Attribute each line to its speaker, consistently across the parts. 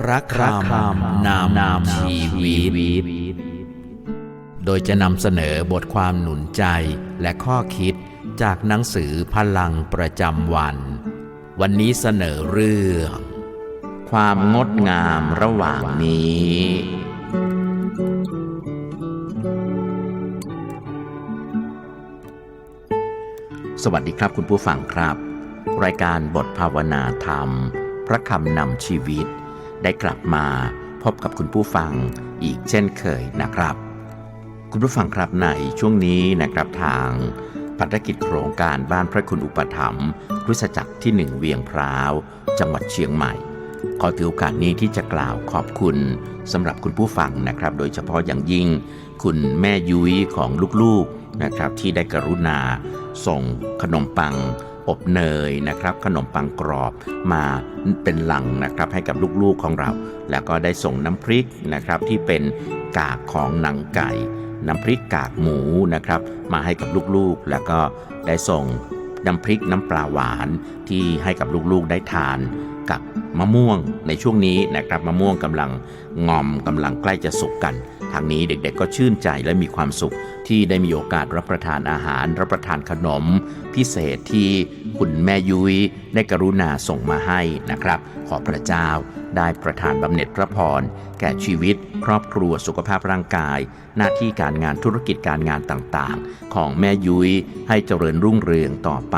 Speaker 1: พระคำนำนำชีวิต โดยจะนำเสนอบทความหนุนใจและข้อคิดจากหนังสือพลังประจำวัน วันนี้เสนอเรื่อง
Speaker 2: ความงดงามระหว่างนี้ สวัสดีครับคุณผู้ฟังครับ รายการบทภาวนาธรรม พระคำนำชีวิต ได้กลับมาพบกับคุณผู้ฟังอีกเช่นเคยนะครับ คุณผู้ฟังครับในช่วงนี้นะครับทางพันธกิจโครงการบ้านพระคุณอุปถัมภ์คริสจักรที่หนึ่งเวียงพร้าว จังหวัดเชียงใหม่ ขอถือโอกาสนี้ที่จะกล่าวขอบคุณสำหรับคุณผู้ฟังนะครับ โดยเฉพาะอย่างยิ่ง คุณแม่ยุ้ยของลูกๆนะครับที่ได้กรุณา ส่งขนมปัง อบเนยนะครับ ขนมปังกรอบมาเป็นหลังนะครับให้กับลูกๆของเรา แล้วก็ได้ส่งน้ำพริกนะครับที่เป็นกากของหนังไก่ น้ำพริกกากหมูนะครับ มาให้กับลูกๆ แล้วก็ได้ส่ง น้ำพริกน้ำปลาหวานที่ให้กับลูกๆได้ทานกับมะม่วงในช่วงนี้นะครับมะม่วงกำลังงอมกำลังใกล้จะสุกกัน ทางนี้เด็กๆก็ชื่นใจและมีความสุขที่ได้มีโอกาสรับประทานอาหาร รับประทานขนม พิเศษที่คุณแม่ยุ้ยได้กรุณาส่งมาให้นะครับ ขอพระเจ้า ได้ประทานบำเหน็จพระพร แก่ชีวิต ครอบครัวสุขภาพร่างกาย หน้าที่การงานธุรกิจการงานต่างๆ ของแม่ยุ้ยให้เจริญรุ่งเรืองต่อไป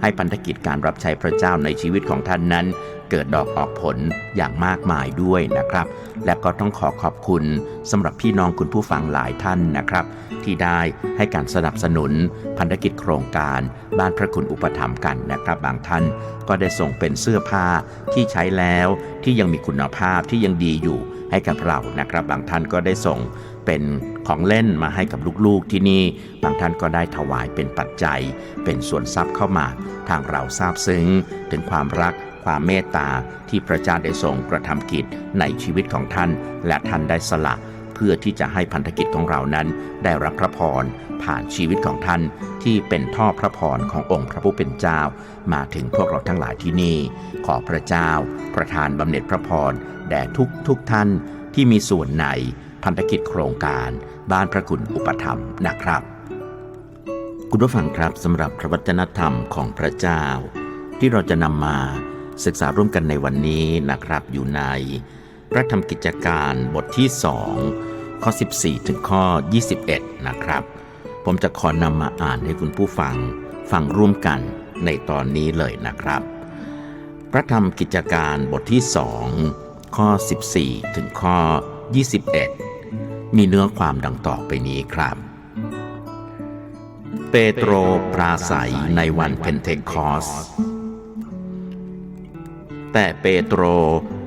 Speaker 2: ให้พันธกิจการรับใช้พระเจ้าในชีวิตของท่านนั้น เกิดดอกออกผลอย่างมากมายด้วยนะครับ และก็ต้องขอขอบคุณสำหรับพี่น้องคุณผู้ฟังหลายท่านนะครับ ที่ได้ให้การสนับสนุนพันธกิจโครงการบ้านพระคุณอุปถัมภ์กันนะครับ บางท่านก็ได้ส่งเป็นเสื้อผ้าที่ใช้แล้วที่ยังมีคุณภาพที่ยังดีอยู่ให้กับเรานะครับ บางท่านก็ได้ส่งเป็นของเล่นมาให้กับลูกๆที่นี่ บางท่านก็ได้ถวายเป็นปัจจัย เป็นส่วนทรัพย์เข้ามา ทางเราทราบซึ้งถึงความรัก ความเมตตาที่พระเจ้าได้ทรงกระทำกิจในชีวิตของท่าน และท่านได้สละ เพื่อที่จะให้พันธกิจของเรานั้น ได้รับพระพรผ่านชีวิตของท่าน ที่เป็นท่อพระพรขององค์พระผู้เป็นเจ้า มาถึงพวกเราทั้งหลายที่นี่ ขอพระเจ้า ประทานบำเหน็จพระพรแด่ทุกทุกท่านที่มีส่วนในพันธกิจโครงการ บ้านพระคุณอุปถัมภ์นะครับ คุณผู้ฟังครับสำหรับพระวจนะธรรมของพระเจ้า ที่เราจะนำมา ศึกษาร่วมกันในวันนี้นะครับอยู่ในพระธรรมกิจการบทที่ 2 ข้อ 14 ถึงข้อ 21 นะครับ ผมจะขอนำมาอ่านให้คุณผู้ฟังฟังร่วมกันในตอนนี้เลยนะครับ พระธรรมกิจการบทที่ 2 ข้อ 14 ถึงข้อ 21 มีเนื้อความดังต่อไปนี้ครับ เปโตรปราศัยในวันเพนเทคอส แต่เปโตร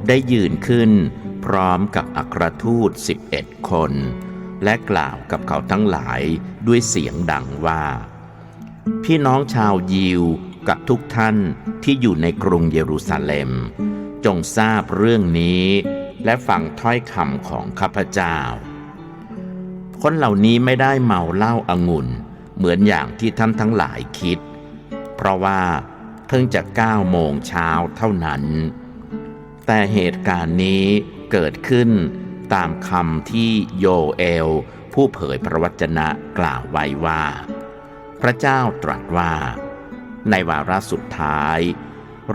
Speaker 2: ได้ยืนขึ้น พร้อมกับอัครทูต11คน และกล่าวกับเขาทั้งหลายด้วยเสียงดังว่า พี่น้องชาวยิวกับทุกท่านที่อยู่ในกรุงเยรูซาเล็ม จงทราบเรื่องนี้ และฟังถ้อยคำของข้าพเจ้า คนเหล่านี้ไม่ได้เมาเหล้าอางุ่นเหมือนอย่างที่ท่านทั้งหลายคิด เพราะว่า พิ่งจะเก้าโมงเช้าเท่านั้น แต่เหตุการณ์นี้เกิดขึ้นตามคำที่โยเอล ผู้เผยพระวจนะกล่าวไว้ว่า พระเจ้าตรัสว่า ในวาระสุดท้าย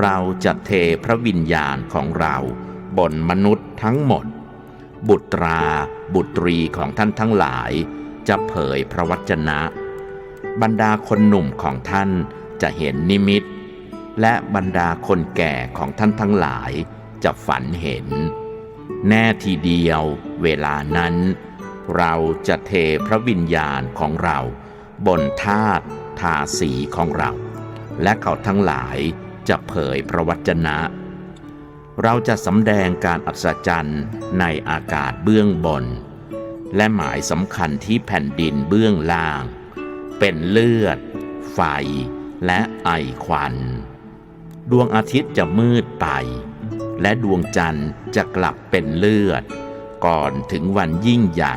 Speaker 2: เราจะเทพระวิญญาณของเราบนมนุษย์ทั้งหมด บุตราบุตรีของท่านทั้งหลาย จะเผยพระวจนะ บรรดาคนหนุ่มของท่านจะเห็นนิมิต และบรรดาคนแก่ของท่านทั้งหลายจะฝันเห็น แน่ทีเดียวเวลานั้น เราจะเทพระวิญญาณของเรา บนธาตุทาสีของเรา และเขาทั้งหลายจะเผยพระวจนะ เราจะสำแดงการอัศจรรย์ในอากาศเบื้องบน และหมายสำคัญที่แผ่นดินเบื้องล่าง เป็นเลือด ไฟ และไอควัน ดวงอาทิตย์จะมืดไป และดวงจันทร์จะกลับเป็นเลือด ก่อนถึงวันยิ่งใหญ่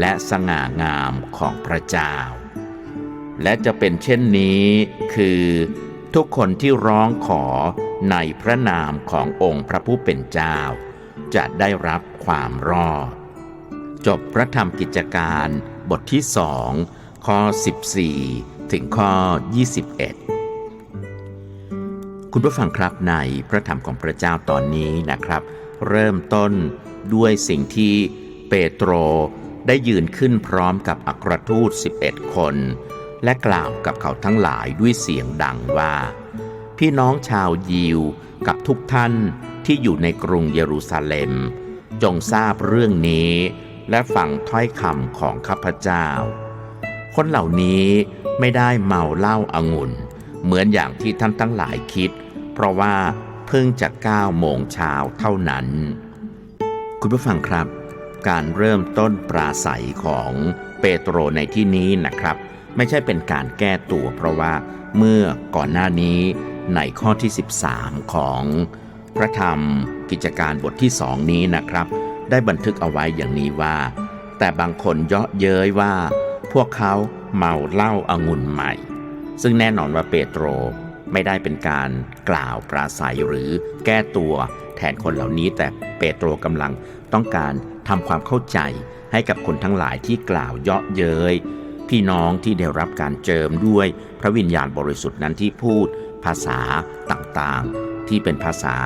Speaker 2: และสง่างามของพระเจ้า และจะเป็นเช่นนี้คือทุกคนที่ร้องขอในพระนามขององค์พระผู้เป็นเจ้า จะได้รับความรอด จบพระธรรมกิจการบทที่สองข้อ 14 ถึงข้อ 21 คุณผู้ฟังครับในพระธรรมของพระเจ้าตอนนี้นะครับ เริ่มต้นด้วยสิ่งที่เปโตรได้ยืนขึ้นพร้อมกับอัครทูต 11 คน และกล่าวกับเขาทั้งหลายด้วยเสียงดังว่า พี่น้องชาวยิวกับทุกท่านที่อยู่ในกรุงเยรูซาเล็ม จงทราบเรื่องนี้ และฟังถ้อยคำของข้าพเจ้า คนเหล่านี้ไม่ได้เมาเหล้าอางุ่น เหมือนอย่างที่ท่านทั้งหลายคิด เพราะว่าเพิ่งจะ9โมงเช้าเท่านั้น คุณผู้ฟังครับ การเริ่มต้นปราศัยของเปโตรในที่นี้นะครับ ไม่ใช่เป็นการแก้ตัว เพราะว่าเมื่อก่อนหน้านี้ในข้อที่ 13 ของพระธรรมกิจการบทที่สองนี้นะครับ ได้บันทึกเอาไว้อย่างนี้ว่า แต่บางคนเยาะเย้ยว่า พวกเขาเมาเหล้าอางุ่นใหม่ ซึ่งแน่นอนว่าเปโตรไม่ได้เป็นการกล่าวปราศัยหรือแก้ตัวแทนคนเหล่านี้ แต่เปโตรกำลังต้องการทำความเข้าใจให้กับคนทั้งหลายที่กล่าวเยาะเย้ยพี่น้องที่ได้รับการเจิมด้วยพระวิญญาณบริสุทธิ์นั้นที่พูดภาษาต่างๆ ที่เป็นภาษา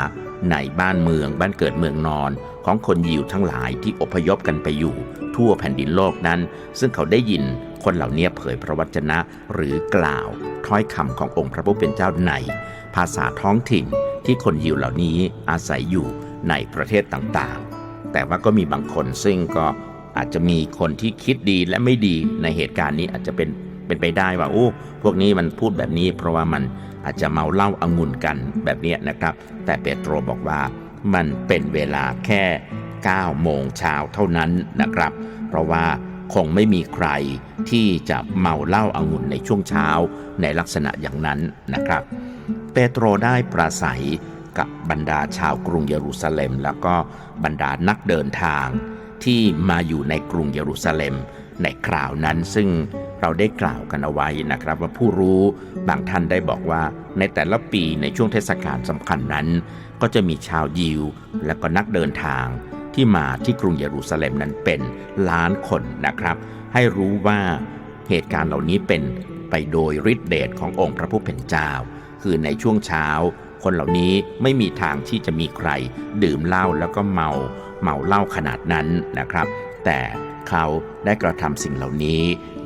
Speaker 2: ในบ้านเมืองบ้านเกิดเมืองนอนของคนยิวทั้งหลายที่อพยพกันไปอยู่ทั่วแผ่นดินโลกนั้น ซึ่งเขาได้ยิน คนเหล่านี้เผยพระวจนะหรือกล่าวถ้อยคำขององค์พระผู้เป็นเจ้าใน ภาษาท้องถิ่นที่คนยิวเหล่านี้อาศัยอยู่ในประเทศต่างๆ แต่ว่าก็มีบางคนซึ่งก็อาจจะมีคนที่คิดดีและไม่ดีในเหตุการณ์นี้อาจจะเป็นเป็นไปได้ว่าโอ้พวกนี้มันพูดแบบนี้เพราะว่ามันอาจจะเมาเหล้าอางุ่นกันแบบนี้นะครับ แต่เปโตรบอกว่ามันเป็นเวลาแค่9โมงเช้าเท่านั้นนะครับ เพราะว่า คงไม่มีใครที่จะเมาเหล้าอางุ่นในช่วงเช้าในลักษณะอย่างนั้นนะครับ เปโตรได้ปราศัยกับบรรดาชาวกรุงเยรูซาเล็ม แล้วก็บรรดานักเดินทาง ที่มาอยู่ในกรุงเยรูซาเล็ม ในคราวนั้นซึ่งเราได้กล่าวกันเอาไว้นะครับ ว่าผู้รู้บางท่านได้บอกว่าในแต่ละปีในช่วงเทศกาลสำคัญนั้น ก็จะมีชาวยิว และก็นักเดินทาง ที่มาที่กรุงเยรูซาเล็มนั้นเป็นล้านคนนะครับ ให้รู้ว่าเหตุการณ์เหล่านี้เป็นไปโดยฤทธิเดชขององค์พระผู้เป็นเจ้า คือในช่วงเช้า คนเหล่านี้ไม่มีทางที่จะมีใคร ดื่มเหล้าแล้วก็เมาเมาเหล้าขนาดนั้นนะครับ แต่เขาได้กระทำสิ่งเหล่านี้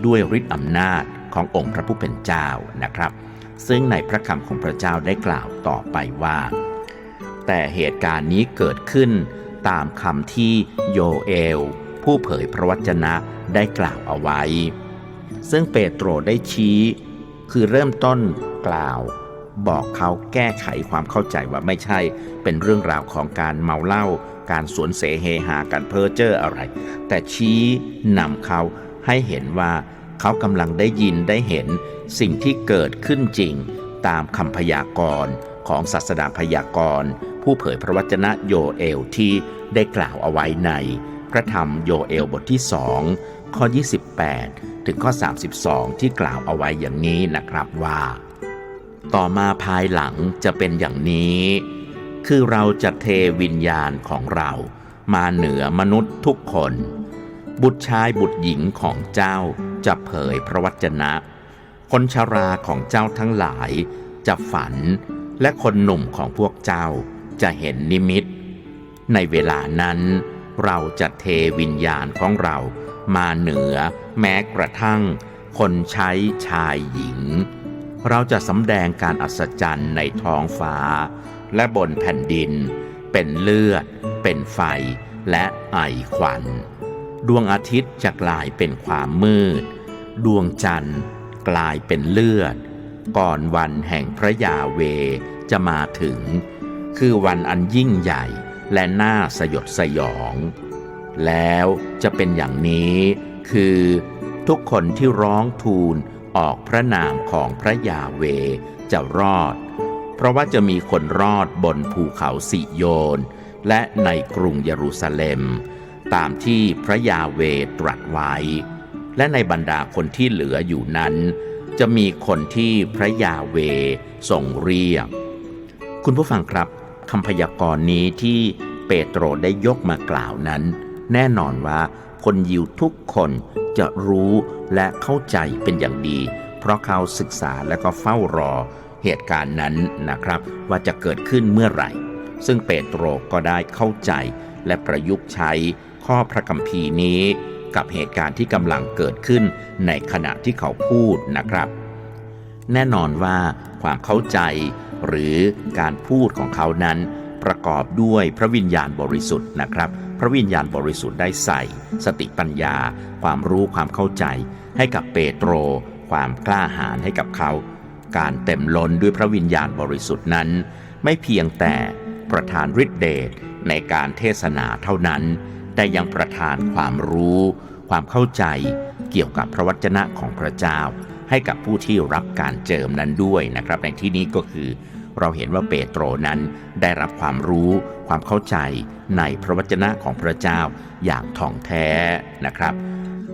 Speaker 2: ด้วยฤทธิอำนาจขององค์พระผู้เป็นเจ้านะครับ ซึ่งในพระคำของพระเจ้าได้กล่าวต่อไปว่า แต่เหตุการณ์นี้เกิดขึ้น ตามคำที่โยเอล ผู้เผยพระวจนะได้กล่าวเอาไว้ ซึ่งเปโตรได้ชี้ คือเริ่มต้นกล่าว บอกเขาแก้ไขความเข้าใจว่าไม่ใช่ เป็นเรื่องราวของการเมาเหล้าการสวนเสเฮหาการเพ้อเจ้ออะไร แต่ชี้นำเขาให้เห็นว่าเขากำลังได้ยินได้เห็นสิ่งที่เกิดขึ้นจริงตามคำพยากรณ์ของศาสดาพยากรณ์ ผู้เผยพระวจนะโยเอลที่ได้กล่าวเอาไว้ในพระธรรมโยเอลบทที่สองข้อ 28 ถึงข้อ 32 ที่กล่าวเอาไว้อย่างนี้นะครับว่า ต่อมาภายหลังจะเป็นอย่างนี้ คือเราจะเทวิญญาณของเรามาเหนือมนุษย์ทุกคน บุตรชายบุตรหญิงของเจ้าจะเผยพระวจนะ คนชราของเจ้าทั้งหลายจะฝันและคนหนุ่มของพวกเจ้า จะเห็นนิมิต ในเวลานั้น เราจะเทวิญญาณของเรามาเหนือแม้กระทั่ง คนใช้ชายหญิง เราจะสำแดงการอัศจรรย์ในท้องฟ้า และบนแผ่นดิน เป็นเลือด เป็นไฟ และไอควัน ดวงอาทิตย์จะกลายเป็นความมืด ดวงจันทร์กลายเป็นเลือด ก่อนวันแห่งพระยาเวจะมาถึง คือวันอันยิ่งใหญ่และน่าสยดสยอง แล้วจะเป็นอย่างนี้คือทุกคนที่ร้องทูลออกพระนามของพระยาเวจะรอด เพราะว่าจะมีคนรอดบนภูเขาสิโยน และในกรุงเยรูซาเล็ม ตามที่พระยาเวตรัสไว้ และในบรรดาคนที่เหลืออยู่นั้น จะมีคนที่พระยาเวทรงเรียก คุณผู้ฟังครับ คำพยากรณ์นี้ที่เปโตรได้ยกมากล่าวนั้น แน่นอนว่าคนยิวทุกคนจะรู้และเข้าใจเป็นอย่างดี เพราะเขาศึกษาและก็เฝ้ารอเหตุการณ์นั้นนะครับ ว่าจะเกิดขึ้นเมื่อไหร่ ซึ่งเปโตรก็ได้เข้าใจและประยุกต์ใช้ข้อพระคัมภีร์นี้ กับเหตุการณ์ที่กำลังเกิดขึ้นในขณะที่เขาพูดนะครับ แน่นอนว่าความเข้าใจ หรือการพูดของเขานั้นประกอบด้วยพระวิญญาณบริสุทธิ์นะครับ พระวิญญาณบริสุทธิ์ได้ใส่ สติปัญญา ความรู้ความเข้าใจ ให้กับเปโตร ความกล้าหาญให้กับเขา การเต็มล้นด้วยพระวิญญาณบริสุทธิ์นั้น ไม่เพียงแต่ประทานฤทธิเดชในการเทศนาเท่านั้น แต่ยังประทานความรู้ ความเข้าใจ เกี่ยวกับพระวจนะของพระเจ้า ให้กับผู้ที่รับการเจิมนั้นด้วยนะครับ ในที่นี้ก็คือ เราเห็นว่าเปโตรนั้นได้รับความรู้ความเข้าใจในพระวจนะของพระเจ้าอย่างถ่องแท้นะครับ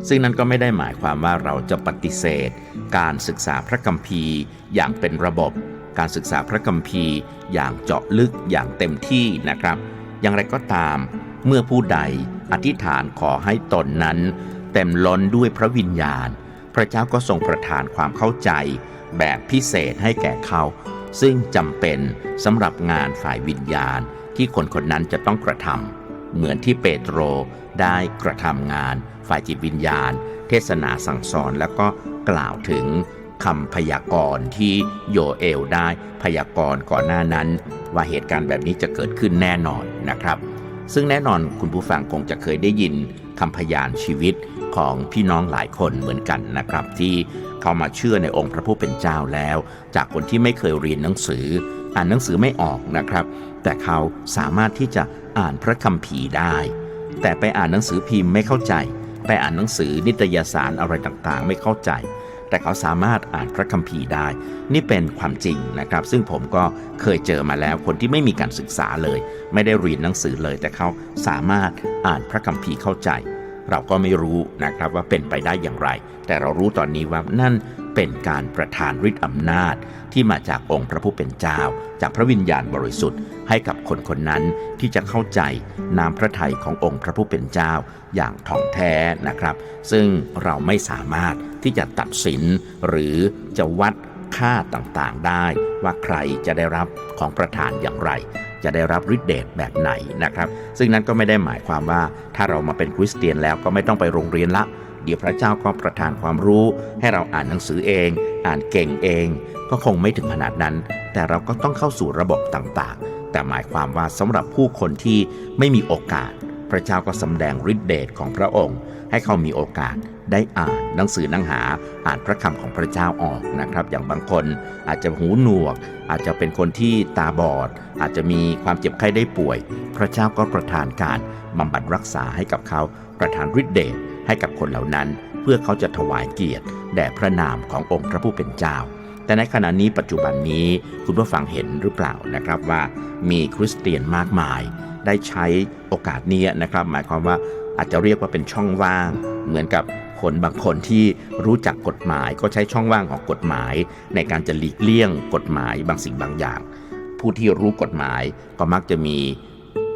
Speaker 2: ซึ่งนั้นก็ไม่ได้หมายความว่าเราจะปฏิเสธ การศึกษาพระคัมภีร์อย่างเป็นระบบ การศึกษาพระคัมภีร์อย่างเจาะลึกอย่างเต็มที่นะครับ อย่างไรก็ตาม เมื่อผู้ใดอธิษฐานขอให้ตนนั้น เต็มล้นด้วยพระวิญญาณ พระเจ้าก็ทรงประทานความเข้าใจแบบพิเศษให้แก่เขา ซึ่งจำเป็นสำหรับงานฝ่ายวิญญาณที่คนคนนั้นจะต้องกระทำเหมือนที่เปโตรได้กระทำงาน ฝ่ายจิตวิญญาณ เทศนาสั่งสอนแล้วก็กล่าวถึงคำพยากรณ์ที่โยเอลได้พยากรณ์ก่อนหน้านั้น ว่าเหตุการณ์แบบนี้จะเกิดขึ้นแน่นอนนะครับ ซึ่งแน่นอนคุณผู้ฟังคงจะเคยได้ยิน คำพยานชีวิตของพี่น้องหลายคนเหมือนกันนะครับ ที่เขามาเชื่อในองค์พระผู้เป็นเจ้าแล้ว จากคนที่ไม่เคยเรียนหนังสือ อ่านหนังสือไม่ออกนะครับ แต่เขาสามารถที่จะอ่านพระคัมภีร์ได้ แต่ไปอ่านหนังสือพิมพ์ไม่เข้าใจ ไปอ่านหนังสือนิตยสารอะไรต่างๆ ไม่เข้าใจ แต่เขาสามารถอ่านพระคัมภีร์ได้ นี่เป็นความจริงนะครับ ซึ่งผมก็เคยเจอมาแล้วคนที่ไม่มีการศึกษาเลย ไม่ได้เรียนหนังสือเลย แต่เขาสามารถอ่านพระคัมภีร์เข้าใจ เราก็ไม่รู้นะครับว่าเป็นไปได้อย่างไร แต่เรารู้ตอนนี้ว่านั่นเป็นการประทานฤทธิ์อำนาจที่มาจากองค์พระผู้เป็นเจ้า จากพระวิญญาณบริสุทธิ์ให้กับคนคนนั้นที่จะเข้าใจนามพระทัยขององค์พระผู้เป็นเจ้าอย่างถ่องแท้นะครับ ซึ่งเราไม่สามารถ ที่จะตัดสิน หรือจะวัดค่าต่างๆ ได้ว่าใครจะได้รับของประทานอย่างไร จะได้รับฤทธิเดชแบบไหนนะครับ ซึ่งนั้นก็ไม่ได้หมายความว่าถ้าเรามาเป็นคริสเตียนแล้วก็ไม่ต้องไปโรงเรียนละเดี๋ยวพระเจ้าก็ประทานความรู้ ให้เราอ่านหนังสือเอง อ่านเก่งเอง ก็คงไม่ถึงขนาดนั้น แต่เราก็ต้องเข้าสู่ระบบต่างๆ แต่หมายความว่าสำหรับผู้คนที่ไม่มีโอกาส พระเจ้าก็สำแดงฤทธิเดชของพระองค์ ให้เขามีโอกาส ได้อ่านหนังสือหนังหาอ่านพระคำของพระเจ้าออกนะครับ อย่างบางคนอาจจะหูหนวก อาจจะเป็นคนที่ตาบอด อาจจะมีความเจ็บไข้ได้ป่วย พระเจ้าก็ประทานการบำบัดรักษาให้กับเขา ประทานฤทธิเดชให้กับคนเหล่านั้น เพื่อเขาจะถวายเกียรติแด่พระนามขององค์พระผู้เป็นเจ้า แต่ในขณะนี้ปัจจุบันนี้คุณผู้ฟังเห็นหรือเปล่านะครับว่ามีคริสเตียนมากมาย ได้ใช้โอกาสนี้นะครับ หมายความว่าอาจจะเรียกว่าเป็นช่องว่าง เหมือนกับ คนบางคนที่รู้จักกฎหมายก็ใช้ช่องว่างของกฎหมาย ในการจะหลีกเลี่ยงกฎหมายบางสิ่งบางอย่าง ผู้ที่รู้กฎหมายก็มักจะมี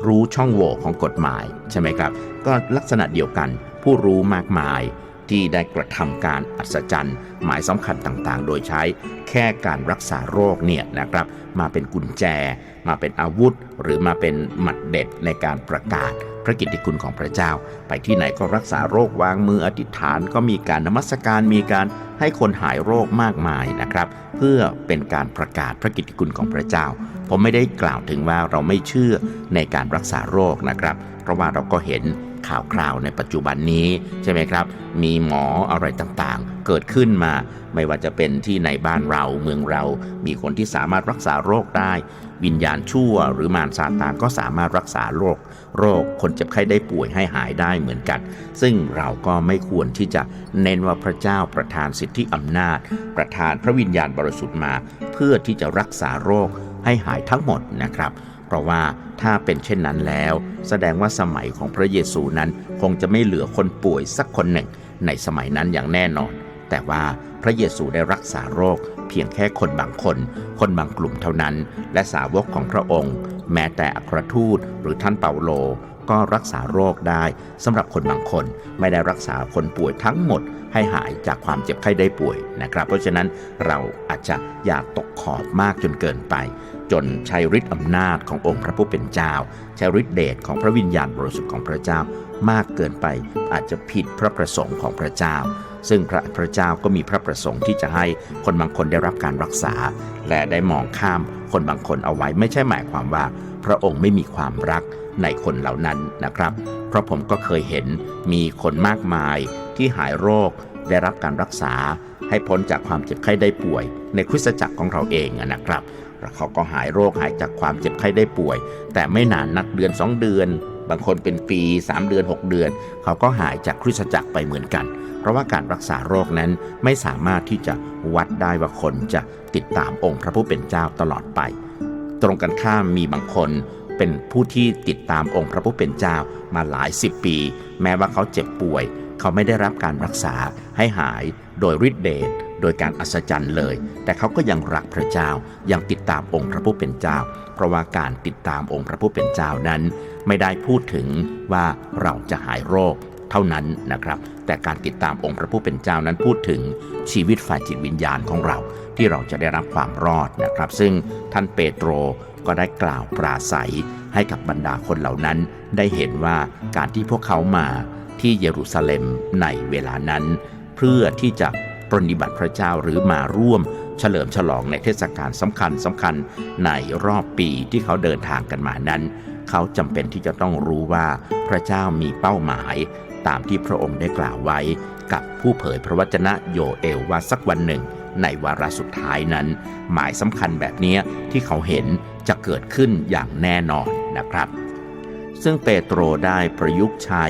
Speaker 2: รู้ช่องโหว่ของกฎหมายใช่ไหมครับ ก็ลักษณะเดียวกัน ผู้รู้มากมายที่ได้กระทำการอัศจรรย์ หมายสำคัญต่างๆ โดยใช้แค่การรักษาโรคเนี่ยนะครับ มาเป็นกุญแจ มาเป็นอาวุธ หรือมาเป็นหมัดเด็ดในการประกาศ พระกิตติคุณของพระเจ้า ไปที่ไหนก็รักษาโรควางมืออธิษฐานก็มีการนมัสการมีการให้คนหายโรคมากมายนะครับ เพื่อเป็นการประกาศพระกิตติคุณของพระเจ้า ผมไม่ได้กล่าวถึงว่าเราไม่เชื่อในการรักษาโรคนะครับ เพราะว่าเราก็เห็น ข่าวคราวในปัจจุบันนี้ใช่ไหมครับ มีหมออะไรต่างๆ เกิดขึ้นมา ไม่ว่าจะเป็นที่ในบ้านเราเมืองเรา มีคนที่สามารถรักษาโรคได้ วิญญาณชั่วหรือมารซาตานก็สามารถรักษาโรค โรคคนเจ็บไข้ได้ป่วยให้หายได้เหมือนกัน ซึ่งเราก็ไม่ควรที่จะเน้นว่าพระเจ้าประทานสิทธิอำนาจ ประทานพระวิญญาณบริสุทธิ์มา เพื่อที่จะรักษาโรคให้หายทั้งหมดนะครับ เพราะว่าถ้าเป็นเช่นนั้นแล้ว แสดงว่าสมัยของพระเยซูนั้นคงจะไม่เหลือคนป่วยสักคนหนึ่ง ในสมัยนั้นอย่างแน่นอน แต่ว่าพระเยซูได้รักษาโรค เพียงแค่คนบางคน คนบางกลุ่มเท่านั้น และสาวกของพระองค์ แม้แต่อัครทูตหรือท่านเปาโล ก็รักษาโรคได้สำหรับคนบางคนไม่ได้รักษาคนป่วยทั้งหมดให้หายจากความเจ็บไข้ได้ป่วยนะครับ เพราะฉะนั้นเราอาจจะอย่าตกขอบมากจนเกินไป จนใช้ฤทธิ์อำนาจขององค์พระผู้เป็นเจ้า ใช้ฤทธิเดชของพระวิญญาณบริสุทธิ์ของพระเจ้ามากเกินไป อาจจะผิดพระประสงค์ของพระเจ้า ซึ่งพระพระเจ้าก็มีพระประสงค์ที่จะให้คนบางคนได้รับการรักษา และได้มองข้ามคนบางคนเอาไว้ไม่ใช่หมายความว่า พระองค์ไม่มีความรัก ในคนเหล่านั้นนะครับ เพราะผมก็เคยเห็นมีคนมากมายที่หายโรคได้รับการรักษา ให้พ้นจากความเจ็บไข้ได้ป่วย ในคริสตจักรของเราเองนะครับแล้วเขาก็หายโรคหายจากความเจ็บไข้ได้ป่วย แต่ไม่นานนักเดือน 2 เดือน บางคนเป็นปี 3 เดือน 6 เดือน เขาก็หายจากคริสตจักรไปเหมือนกัน เพราะว่าการรักษาโรคนั้นไม่สามารถที่จะวัดได้ว่าคนจะติดตามองค์พระผู้เป็นเจ้าตลอดไป ตรงกันข้ามมีบางคน เป็นผู้ที่ติดตามองค์พระผู้เป็นเจ้ามาหลายสิบปี แม้ว่าเขาเจ็บป่วย เขาไม่ได้รับการรักษาให้หายโดยฤทธิเดชโดยการอัศจรรย์เลย แต่เขาก็ยังรักพระเจ้า ยังติดตามองค์พระผู้เป็นเจ้า เพราะว่าการติดตามองค์พระผู้เป็นเจ้านั้น ไม่ได้พูดถึงว่าเราจะหายโรคเท่านั้นนะครับ แต่การติดตามองค์พระผู้เป็นเจ้านั้นพูดถึงชีวิตฝ่ายจิตวิญญาณของเรา ที่เราจะได้รับความรอดนะครับ ซึ่งท่านเปโตร ก็ได้กล่าวปราศัยให้กับบรรดาคนเหล่านั้น ได้เห็นว่าการที่พวกเขามาที่เยรูซาเล็มในเวลานั้น เพื่อที่จะปรนิบัติพระเจ้าหรือมาร่วมเฉลิมฉลองในเทศกาลสำคัญสำคัญในรอบปีที่เขาเดินทางกันมานั้น เขาจำเป็นที่จะต้องรู้ว่าพระเจ้ามีเป้าหมาย ตามที่พระองค์ได้กล่าวไว้ กับผู้เผยพระวจนะโยเอลว่าสักวันหนึ่ง ในวาระสุดท้ายนั้น หมายสำคัญแบบนี้ที่เขาเห็นจะเกิดขึ้นอย่างแน่นอนนะครับ ซึ่งเปโตรได้ประยุกต์ใช้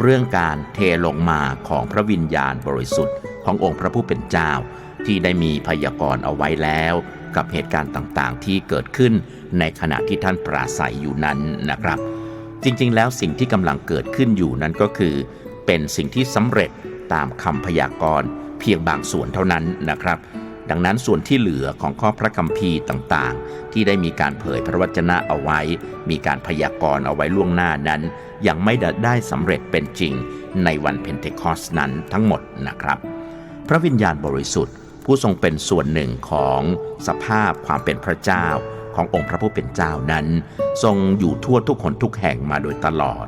Speaker 2: เรื่องการเทลงมาของพระวิญญาณบริสุทธิ์ขององค์พระผู้เป็นเจ้า ที่ได้มีพยากรณ์เอาไว้แล้ว กับเหตุการณ์ต่างๆ ที่เกิดขึ้นในขณะที่ท่านปราศัยอยู่นั้นนะครับ จริงๆ แล้วสิ่งที่กำลังเกิดขึ้นอยู่นั้นก็คือ เป็นสิ่งที่สำเร็จตามคำพยากรณ์ เพียงบางส่วนเท่านั้นนะครับ ดังนั้นส่วนที่เหลือของข้อพระคัมภีร์ต่างๆ ที่ได้มีการเผยพระวจนะเอาไว้ มีการพยากรณ์เอาไว้ล่วงหน้านั้น ยังไม่ได้สำเร็จเป็นจริงในวันเพนเทคอสนั้นทั้งหมดนะครับ พระวิญญาณบริสุทธิ์ ผู้ทรงเป็นส่วนหนึ่งของสภาพความเป็นพระเจ้าขององค์พระผู้เป็นเจ้านั้น ทรงอยู่ทั่วทุกคนทุกแห่งมาโดยตลอด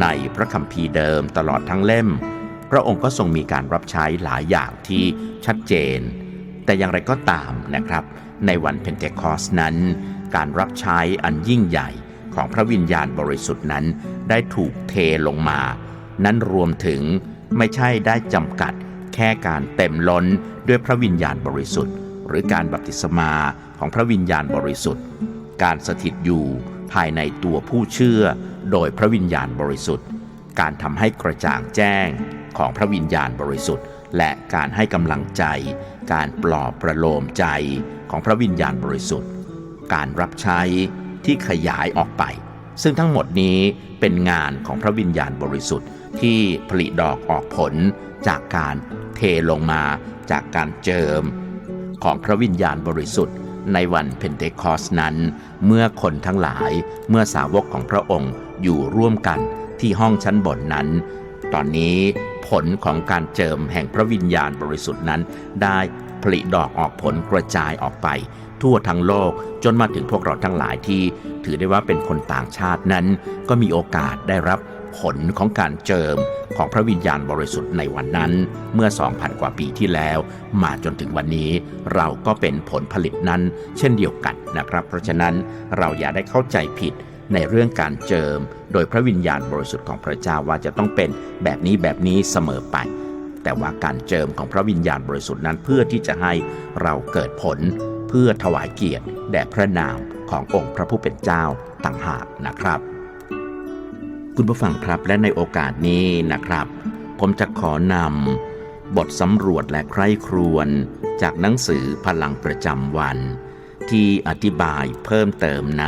Speaker 2: ในพระคัมภีร์เดิมตลอดทั้งเล่ม พระองค์ก็ทรงมีการรับใช้หลายอย่างที่ชัดเจน แต่อย่างไรก็ตามนะครับ ในวันเพนเทคอสนั้น การรับใช้อันยิ่งใหญ่ของพระวิญญาณบริสุทธิ์นั้น ได้ถูกเทลงมา นั้นรวมถึงไม่ใช่ได้จำกัดแค่การเต็มล้นด้วยพระวิญญาณบริสุทธิ์ หรือการบัพติศมาของพระวิญญาณบริสุทธิ์ การสถิตอยู่ภายในตัวผู้เชื่อโดยพระวิญญาณบริสุทธิ์ การทำให้กระจ่างแจ้ง ของพระวิญญาณบริสุทธิ์ และการให้กำลังใจ การปลอบประโลมใจของพระวิญญาณบริสุทธิ์ การรับใช้ที่ขยายออกไป ซึ่งทั้งหมดนี้เป็นงานของพระวิญญาณบริสุทธิ์ ที่ผลิดอกออกผลจากการเทลงมาจากการเจิม ของพระวิญญาณบริสุทธิ์ ในวันเพนเทคอสนั้น เมื่อคนทั้งหลายเมื่อสาวกของพระองค์อยู่ร่วมกันที่ห้องชั้นบนนั้น ตอนนี้ ผลของการเจิมแห่งพระวิญญาณบริสุทธิ์นั้น ได้ผลิดอกออกผลกระจายออกไป ทั่วทั้งโลกจนมาถึงพวกเราทั้งหลายที่ ถือได้ว่าเป็นคนต่างชาตินั้น ก็มีโอกาสได้รับผลของการเจิมของพระวิญญาณบริสุทธิ์ในวันนั้น เมื่อ 2,000 กว่าปีที่แล้ว มาจนถึงวันนี้ เราก็เป็นผลผลิตนั้น เช่นเดียวกันนะครับ เพราะฉะนั้นเราอย่าได้เข้าใจผิด ในเรื่องการเจิม โดยพระวิญญาณบริสุทธิ์ของพระเจ้าว่าจะต้องเป็นแบบนี้แบบนี้เสมอไป แต่ว่าการเจิมของพระวิญญาณบริสุทธิ์นั้นเพื่อที่จะให้เราเกิดผล เพื่อถวายเกียรติแด่พระนามขององค์พระผู้เป็นเจ้าต่างหากนะครับ คุณผู้ฟังครับและในโอกาสนี้นะครับ ผมจะขอนำบทสำรวจและใคร่ครวญจากหนังสือพลังประจำวัน ที่อธิบายเพิ่มเติมใน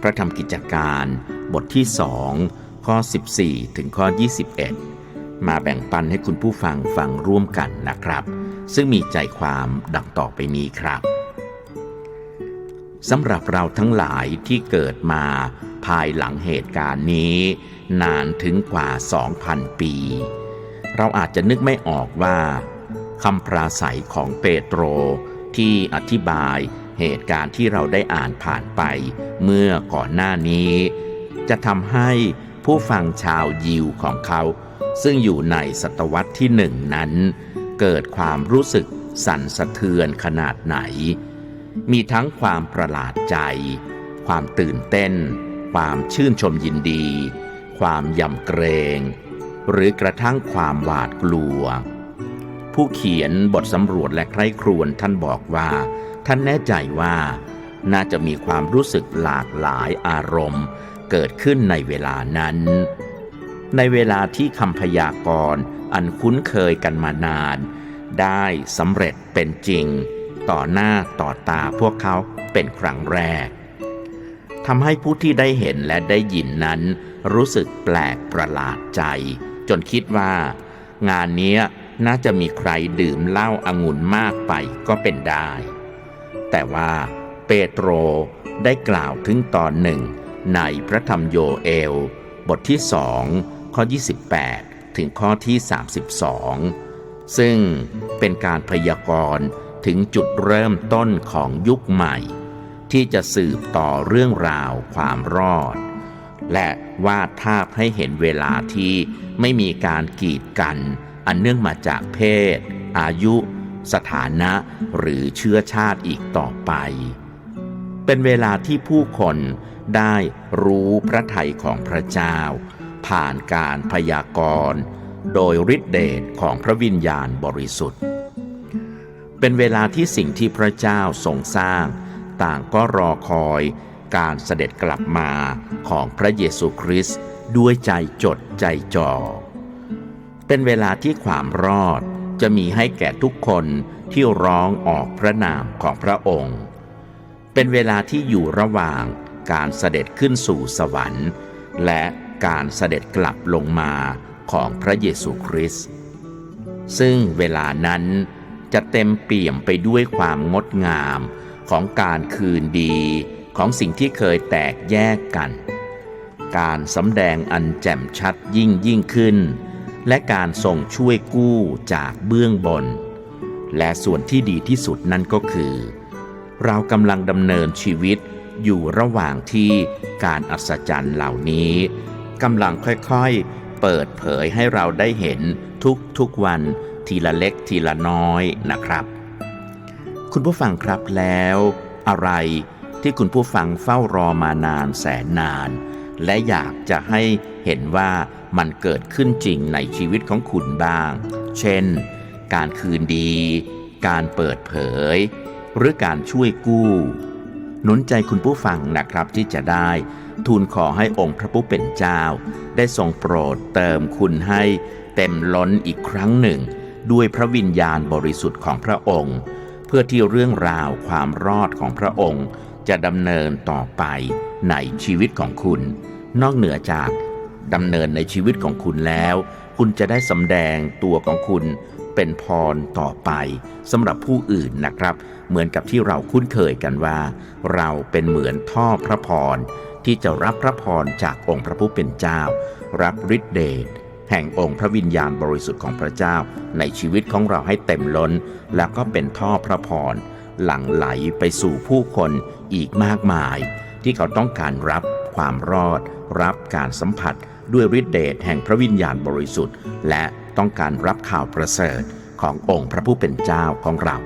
Speaker 2: พระธรรมกิจการบทที่2ข้อ 14 ถึงข้อ 21 มาแบ่งปันให้คุณผู้ฟังฟังร่วมกันนะครับ ซึ่งมีใจความดังต่อไปนี้ครับสำหรับเราทั้งหลายที่เกิดมาภายหลังเหตุการณ์นี้ นานถึงกว่า 2,000 ปี เราอาจจะนึกไม่ออกว่าคำปราศัยของเปโตรที่อธิบาย เหตุการณ์ที่เราได้อ่านผ่านไป เมื่อก่อนหน้านี้ จะทำให้ผู้ฟังชาวยิวของเขา ซึ่งอยู่ในศตวรรษที่หนึ่งนั้น เกิดความรู้สึกสั่นสะเทือนขนาดไหน มีทั้งความประหลาดใจ ความตื่นเต้น ความชื่นชมยินดี ความยำเกรง หรือกระทั่งความหวาดกลัว ผู้เขียนบทสำรวจและใคร่ครวญท่านบอกว่า ท่านแน่ใจว่า น่าจะมีความรู้สึกหลากหลายอารมณ์ เกิดขึ้นในเวลานั้น ในเวลาที่คำพยากรณ์อันคุ้นเคยกันมานาน ได้สำเร็จเป็นจริง ต่อหน้าต่อตาพวกเขาเป็นครั้งแรกทำให้ผู้ที่ได้เห็นและได้ยินนั้น รู้สึกแปลกประหลาดใจ จนคิดว่า งานนี้น่าจะมีใครดื่มเหล้าอางุ่นมากไปก็เป็นได้ แต่ว่าเปโตรได้กล่าวถึงตอนหนึ่ง ในพระธรรมโยเอล บทที่สองข้อ 28 ถึงข้อที่ 32 ซึ่งเป็นการพยากรณ์ถึงจุดเริ่มต้นของยุคใหม่ ที่จะสืบต่อเรื่องราวความรอด และวาดภาพให้เห็นเวลาที่ไม่มีการกีดกัน อันเนื่องมาจากเพศ อายุ สถานะหรือเชื้อชาติอีกต่อไป เป็นเวลาที่ผู้คนได้รู้พระทัยของพระเจ้า ผ่านการพยากรณ์ โดยฤทธิเดชของพระวิญญาณบริสุทธิ์ เป็นเวลาที่สิ่งที่พระเจ้าทรงสร้าง ต่างก็รอคอยการเสด็จกลับมาของพระเยซูคริสต์ด้วยใจจดใจจ่อเป็นเวลาที่ความรอด จะมีให้แก่ทุกคนที่ร้องออกพระนามของพระองค์ เป็นเวลาที่อยู่ระหว่างการเสด็จขึ้นสู่สวรรค์ และการเสด็จกลับลงมาของพระเยซูคริสต์ซึ่งเวลานั้นจะเต็มเปี่ยมไปด้วยความงดงามของการคืนดีของสิ่งที่เคยแตกแยกกัน การสำแดงอันแจ่มชัดยิ่งยิ่งขึ้น และการส่งช่วยกู้จากเบื้องบน และส่วนที่ดีที่สุดนั่นก็คือ เรากำลังดำเนินชีวิตอยู่ระหว่างที่การอัศจรรย์เหล่านี้กำลังค่อยๆ เปิดเผยให้เราได้เห็นทุกๆวันทีละเล็กทีละน้อยนะครับ คุณผู้ฟังครับแล้ว อะไรที่คุณผู้ฟังเฝ้ารอมานานแสนนาน และอยากจะให้เห็นว่า มันเกิดขึ้นจริงในชีวิตของคุณบ้าง เช่น การคืนดี การเปิดเผย หรือการช่วยกู้หนุนใจคุณผู้ฟังนะครับที่จะได้ ทูลขอให้องค์พระผู้เป็นเจ้า ได้ทรงโปรดเติมคุณให้เต็มล้นอีกครั้งหนึ่ง ด้วยพระวิญญาณบริสุทธิ์ของพระองค์ เพื่อที่เรื่องราวความรอดของพระองค์ จะดำเนินต่อไปในชีวิตของคุณ นอกเหนือจาก ดำเนินในชีวิตของคุณแล้ว คุณจะได้สำแดงตัวของคุณเป็นพรต่อไปสำหรับผู้อื่นนะครับ เหมือนกับที่เราคุ้นเคยกันว่า เราเป็นเหมือนท่อพระพร ที่จะรับพระพรจากองค์พระผู้เป็นเจ้า รับฤทธิเดชแห่งองค์พระวิญญาณบริสุทธิ์ของพระเจ้า ในชีวิตของเราให้เต็มล้น แล้วก็เป็นท่อพระพรหลั่งไหลไปสู่ผู้คนอีกมากมาย ที่เขาต้องการรับความรอด รับการสัมผัส ด้วยฤทธิเดชแห่งพระวิญญาณบริสุทธิ์ และต้องการรับข่าวประเสริฐขององค์พระผู้เป็นเจ้าของเรา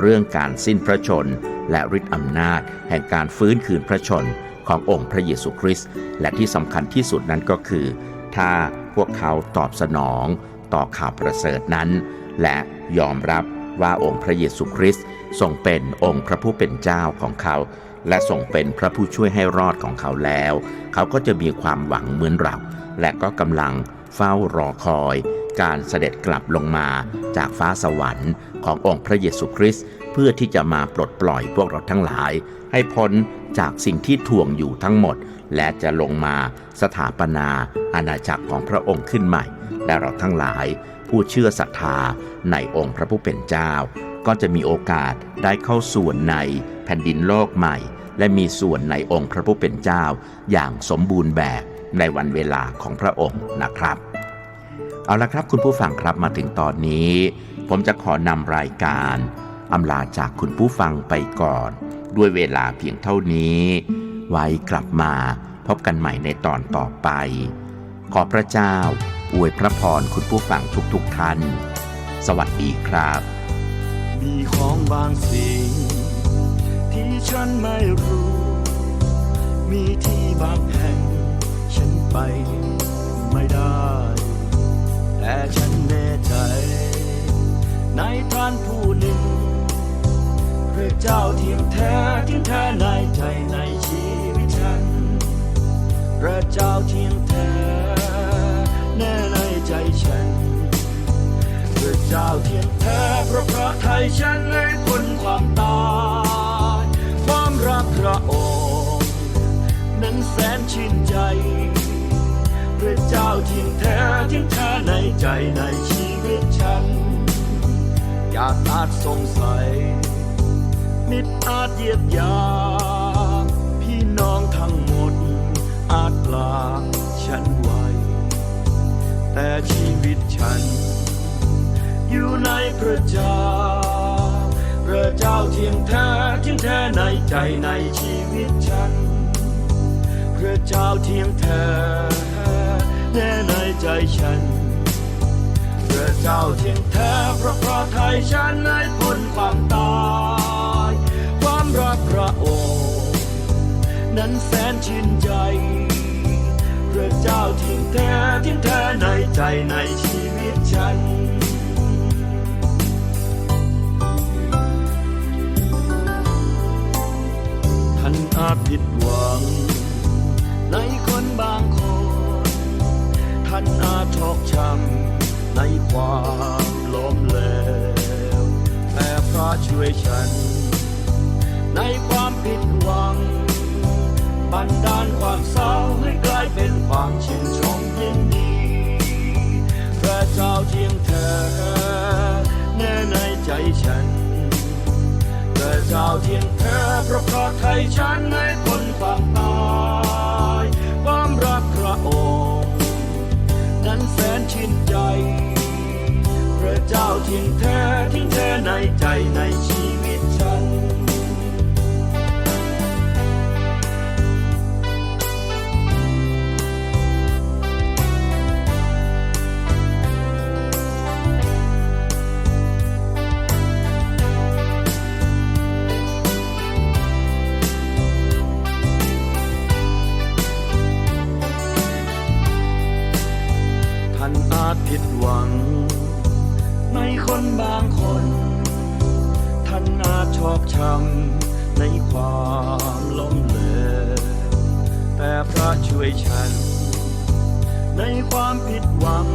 Speaker 2: เรื่องการสิ้นพระชน และฤทธิอำนาจ แห่งการฟื้นคืนพระชนขององค์พระเยซูคริสต์และที่สำคัญที่สุดนั้นก็คือ ถ้าพวกเขาตอบสนองต่อข่าวประเสริฐนั้น และยอมรับว่าองค์พระเยซูคริสต์ทรงเป็นองค์พระผู้เป็นเจ้าของเขา และทรงเป็นพระผู้ช่วยให้รอดของเขาแล้ว เขาก็จะมีความหวังเหมือนเรา และก็กำลังเฝ้ารอคอย การเสด็จกลับลงมาจากฟ้าสวรรค์ขององค์พระเยซูคริสต์เพื่อที่จะมาปลดปล่อยพวกเราทั้งหลาย ให้พ้นจากสิ่งที่ถ่วงอยู่ทั้งหมด และจะลงมาสถาปนาอาณาจักรของพระองค์ขึ้นใหม่ และเราทั้งหลายผู้เชื่อศรัทธาในองค์พระผู้เป็นเจ้า ก็จะมีโอกาสได้เข้าส่วนในแผ่นดินโลกใหม่ และมีส่วนในองค์พระผู้เป็นเจ้าอย่างสมบูรณ์แบบ ในวันเวลาของพระองค์นะครับ เอาละครับคุณผู้ฟังครับมาถึงตอนนี้ ผมจะขอนำรายการอำลาจากคุณผู้ฟังไปก่อน ด้วยเวลาเพียงเท่านี้ ไว้กลับมาพบกันใหม่ในตอนต่อไป ขอพระเจ้าอวยพระพรคุณผู้ฟังทุกๆท่าน สวัสดีครับ
Speaker 3: มีของบางสิ่ง ที่ฉันไม่รู้ มีที่บางแห่ง ไปไม่ได้ แต่ฉันแน่ใจ ในท่านผู้หนึ่งพระเจ้าเทียมแท้ที่แท้ในใจในชีวิตฉัน พระเจ้าเทียมแท้แน่ในใจฉัน พระเจ้าเทียมแท้เพราะพระไทยฉันให้พ้นความตายความรักพระองค์นั้นแสนชื่นใจ พระเจ้าเทียมแท้เทียมแท้ในใจในชีวิตฉัน อยากอาจสงสัย มิตรอาจเยียดยา พี่น้องทั้งหมด อาจลาฉันไว้ แต่ชีวิตฉัน อยู่ในพระเจ้า พระเจ้าเที่ยงแท้เที่ยงแท้ในใจในชีวิตฉัน พระเจ้าเที่ยงแท้ แน่ในใจฉันพระเจ้าเที่ยงแท้เพราะพระทัยฉันให้พ้นความตาย ความรักพระองค์นั้นแสนชื่นใจ พระเจ้าที่ยงแท้ที่ยงแท้ในใจในชีวิตฉัน ท่านอาจผิดหวัง ในคนบางคน ท่านอาจชอกช้ำในความล้มเหลวแต่พระช่วยฉัน ในความผิดหวัง บันดาลความเศร้าให้กลายเป็นความชื่นชมยินดี พระเจ้าเที่ยงแท้แน่ในใจฉัน พระเจ้าเที่ยงแท้เพราะพระไทยฉันให้พ้นความตายความรักพระองค์ นั้นแสนชื่นใจ พระเจ้าทิ้งเธอทิ้งเธอในใจในชี อาจผิดหวัง ในคนบางคน ท่านอาจชอกช้ำในความล้มเหลวแต่พระช่วยฉัน ในความผิดหวัง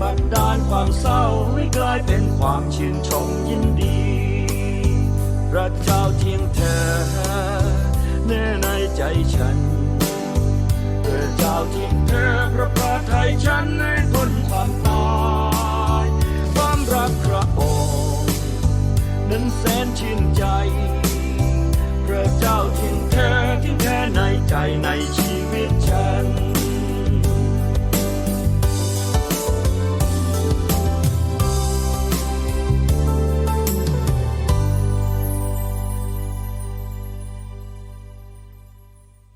Speaker 3: บันดาลความเศร้าให้กลายเป็นความชื่นชมยินดี พระเจ้าเที่ยงแท้แน่ในใจฉัน พระเจ้าที่แท้พระพระไทยฉันในทนความตายความรักพระองค์นั้นแสนชื่นใจพระเจ้าทิ้งเธอที่แท้ในใจในชีวิตฉัน